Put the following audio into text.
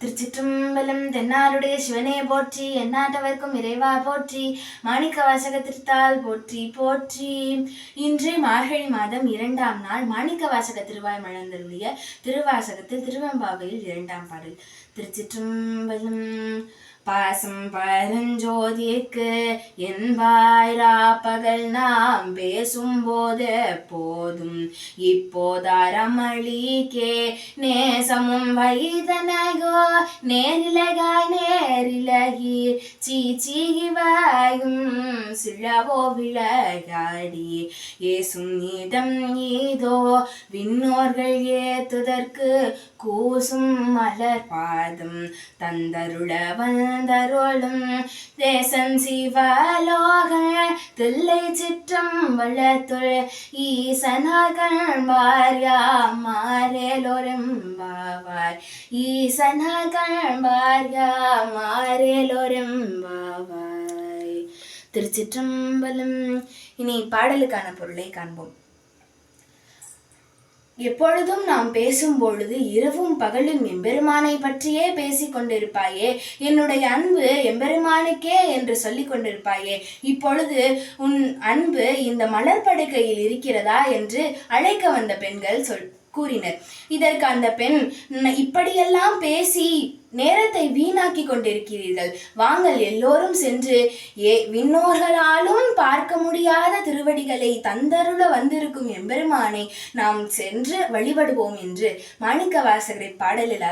திருச்சிற்றம்பலம் தென்னாருடைய சிவனே போற்றி எந்நாட்டவர்க்கும் இறைவா போற்றி மாணிக்க வாசக திருத்தால் போற்றி போற்றி. இன்று மார்கழி மாதம் இரண்டாம் நாள் மாணிக்க வாசக திருவாய் மலர்ந்தருளிய திருவாசகத்தில் திருவெம்பாவையில் இரண்டாம் பாடல். திருச்சிற்றம்பலம் பாசம் பரஞ்சோதிக்கு என்பாயிரா பகல் நாம் பேசும்போது போதும். இப்போதாரமளிக்கே நேசமும் வைதனையோ நேரிலகாய் நேரிலகி சீச்சீவாயும் சிழவோ விளையாடி ஏசும் நீதம் ஏதோ விண்ணோர்கள் ஏத்துதற்கு கூசும் மலர் பாதம் தந்தருள வந்தருளும் தேசம் சிவலோக தில்லை சிற்றம் வளத்துள் ஈசனாகண் பாரியா மாறேலோரெம்பாவார் ஈசனாகண் பாரியா மாறேலோரெம்பாவாய் திருச்சிற்றம்பலம். இனி பாடலுக்கான பொருளை காண்போம். எப்பொழுதும் நாம் பேசும் பொழுது இரவும் பகலும் எம்பெருமானை பற்றியே பேசிக் கொண்டிருப்பாயே. என்னுடைய அன்பு எம்பெருமானுக்கே என்று சொல்லிக் கொண்டிருப்பாயே. இப்பொழுது உன் அன்பு இந்த மலர் படுக்கையில் இருக்கிறதா என்று அழைக்க வந்த பெண்கள் சொல் கூறினர். இதற்கு அந்த பெண் இப்படியெல்லாம் பேசி நேரத்தை வீணாக்கி கொண்டிருக்கிறீர்கள். வாங்கள் எல்லோரும் சென்று ஏ விண்ணோர்களாலும் பார்க்க முடியாத திருவடிகளை தந்தருள வந்திருக்கும் எம்பெருமானை நாம் சென்று வழிபடுவோம் என்று மாணிக்க வாசகரை பாடலில்